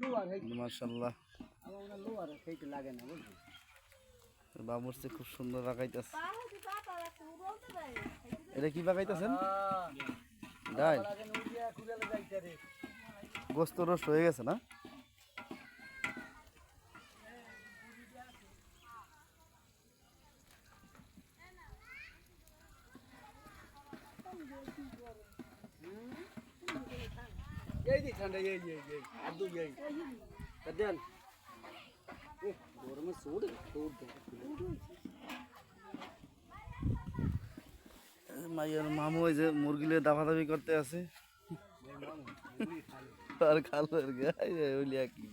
Lower হেইতে মাশাল্লাহ আমার লোয়ার হেইতে লাগে না বুঝলি? বাবুরচি খুব সুন্দর এটা কি ডাল। গোস্ত রস হয়ে গেছে না? এই দি ঠান্ডা এই এই এই আদু এই। দেন। গরমে সোড় সোড় মাইয়ার মামু ওই যে মুরগিলে দাফাদাফি করতে আছে। আর খালো আর গায়ে ওলিয়া কি।